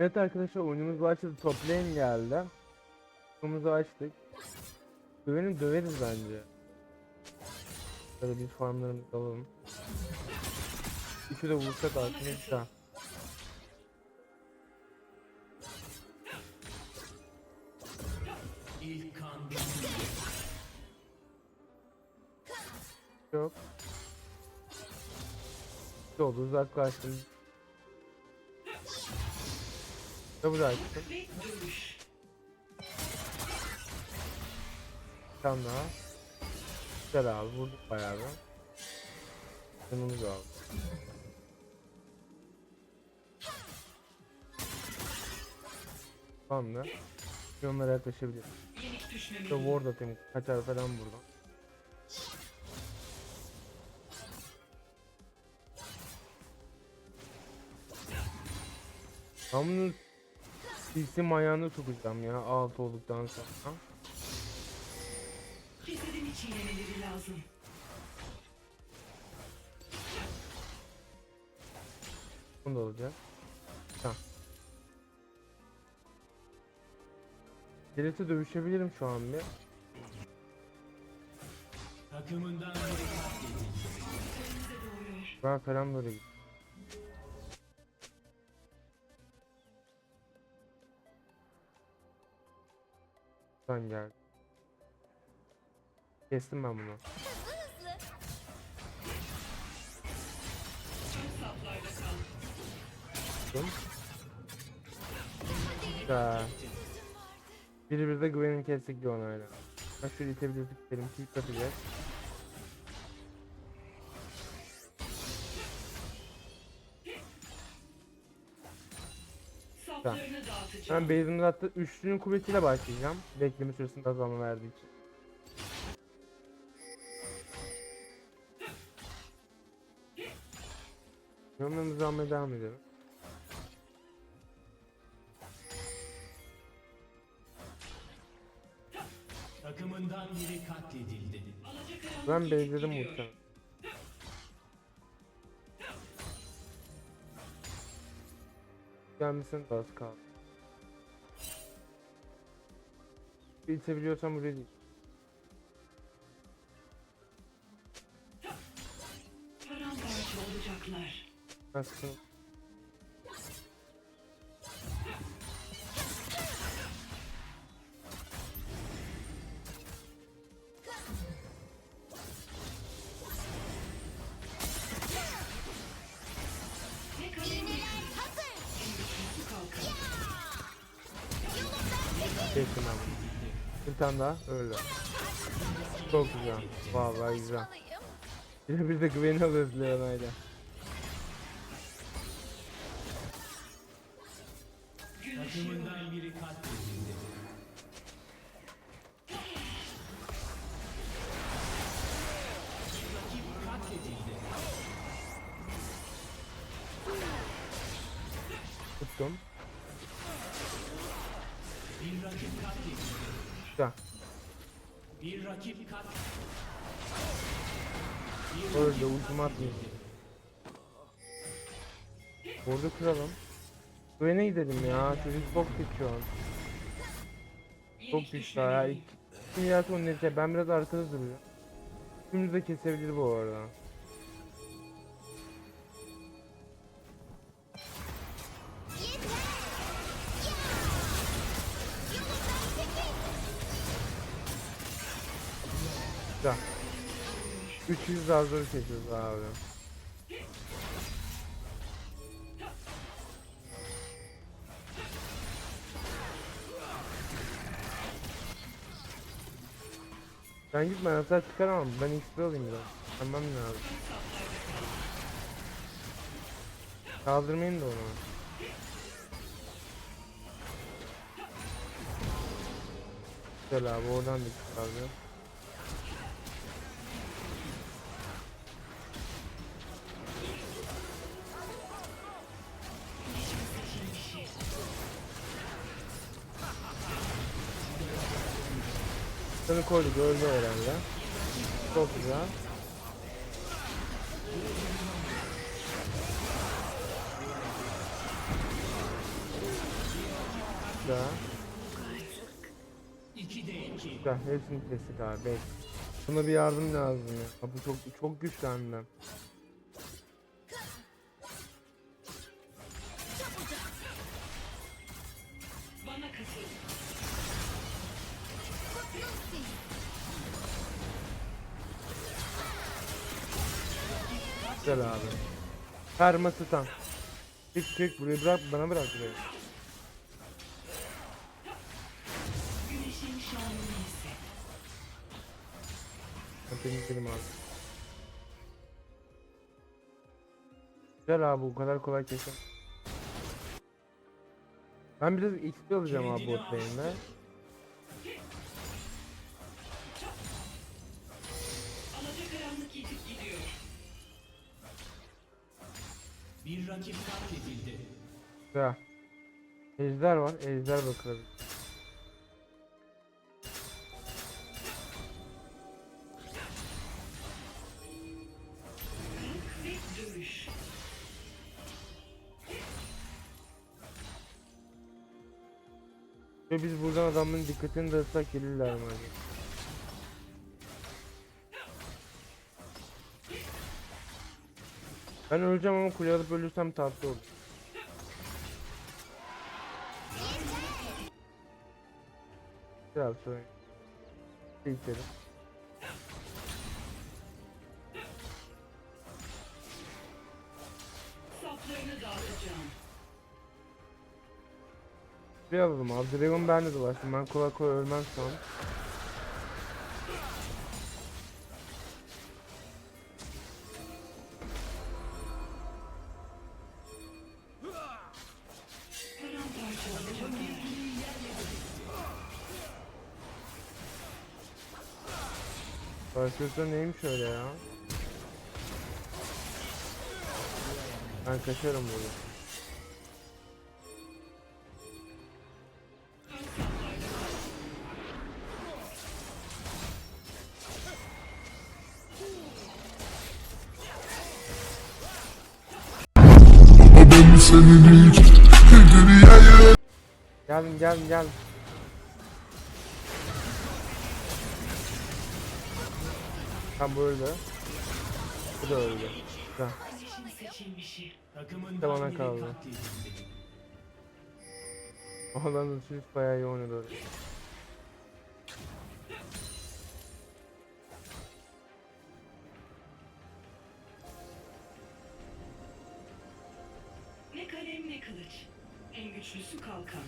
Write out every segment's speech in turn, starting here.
Evet arkadaşlar oyunumuz başladı. Top lane geldi. Topumuzu açtık. Dövelim döveriz bence. Böyle bir farmlarımızı alalım. Üçü de vursak aslında güzel. Yok. Oldu uzaklaştım. Kabul açtım. Bir tane daha. Güzel abi vurduk bayağı bir. Canımız aldı. Tamam da. Şimdi onlara yaklaşabilir. İşte ward atayım kaçar falan buradan. Ben CC ayağına sokacağım ya alt olduktan sonra. Cesedimi çiğnemeleri lazım. Bunu da olacak. Tamam. Birisi dövüşebilirim şu an bir. Takımından biri katledildi. Ben falan böyle gidiyor. Sen gel. Kestim ben bunu. Kestim. Güzel. Biri bir de güvenin kestik bir ona öyle. Bak şöyle itebilirdik benim ki atacak. Ben base'imde hatta üçlünün kuvvetiyle başlayacağım. Bekleme süresinde azalma verdiği için. Yorumlarımızı almaya devam edelim. Takımından biri katledildi. Ben base'ledim muhtemelen. Gelmesin az kaldı. Bir itebiliyorsam buraya değil. Paramparça olacaklar. Nasıl? Bir tane daha öyle. Çok güzel. Vallahi güzel. De bir de güveni alıyoruz Leona'yla. Takımından biri katledildi. Tuttum. Bir rakip katledildi. Güzel. Bir rakip kat. Öyle ultim atmayayım. Burada kıralım. Güvene gidelim ya. Çocuk çok an. Çok güçlü ya. İlk milyar son neyse ben biraz arkada duruyorum. Üçümüz de kesebilir bu arada. Güzel. 300 daha zor kesiyoruz abi. Sen git ben hasar çıkaramam. Ben XP alayım biraz. Tamam lazım. Kaldırmayın da onu. Güzel abi oradan da çıkardı. Seni koyduk öldü herhalde. Çok güzel. daha. 2'de 2. Güzel hepsini kestik abi. Buna bir yardım lazım ya. Bu çok çok güçlü Güzel abi. Perma stun. Çık çık burayı bırak bana bırak burayı. Temizledim abi. Güzel abi bu kadar kolay kesin. Ben biraz XP alacağım abi bot lane'de. Bir rakip katledildi. Güzel. Ejder var. Ejder bakalım. Ve biz buradan adamların dikkatini dağıtsak gelirler mi acaba? Ben öleceğim ama kule alıp ölürsem tatlı olur. İlkerim. Saflarını dağıtacağım. Bir alalım abi. Dragon bende de. Şimdi Ben kolay kolay ölmem şu. Başlıyorsa neymiş öyle ya? Ben kaçarım burada. Geldim geldim geldim. Tam bu öldü. Bu da öldü. Güzel. De bana kaldı. Oğlanın çocuk bayağı iyi oynadı. Ne kalem ne kılıç. En güçlüsü kalkan.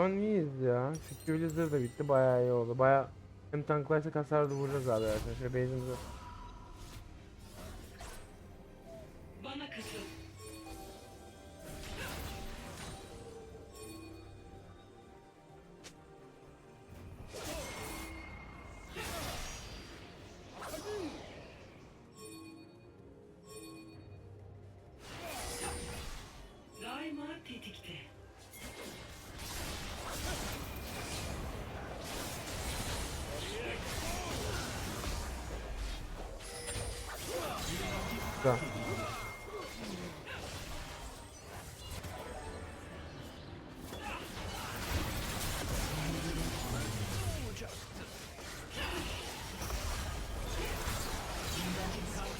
Şu an iyiyiz ya. Blizzard da bitti bayağı iyi oldu. Bayağı hem tanklarsa hasar da vuracağız abi arkadaşlar. Şöyle base'imize. Bana katıl.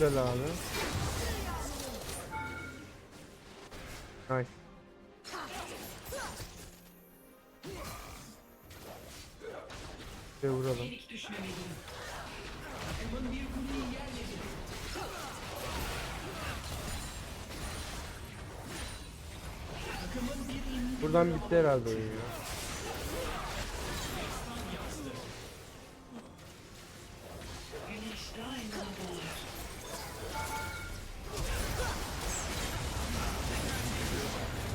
Güzel abi. Nice. Bir vuralım. Buradan bitti herhalde oyun ya.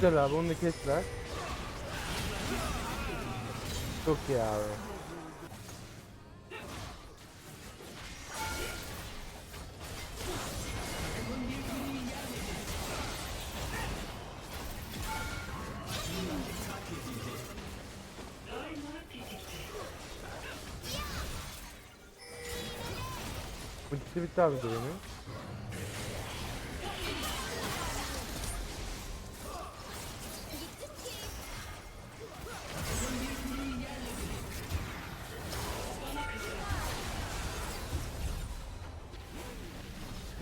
Güzel abi onu da. Çok iyi abi. Tetikte. Ultisi bitti abi Dwayne'in.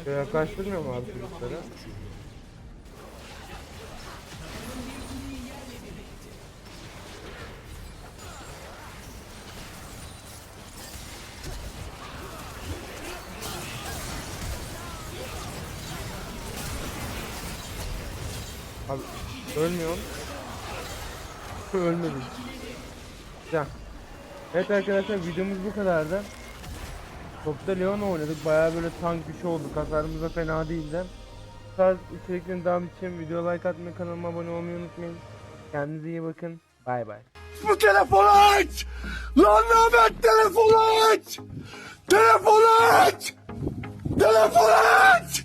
Şöyle yaklaştırmıyor mu abi çocukları? Abi ölmüyorum. Ölmedim. Güzel. Evet arkadaşlar videomuz bu kadardı. Çok da Leon oynadık. Bayağı böyle tank bir şey oldu. Hasarımız da fena değildi. Bu tarz içeriklerin devamı için video like atmayı, kanalıma abone olmayı unutmayın. Kendinize iyi bakın. Bay bay. Bu telefonu aç! Lan Ahmet telefonu aç! Telefonu aç! Telefonu aç!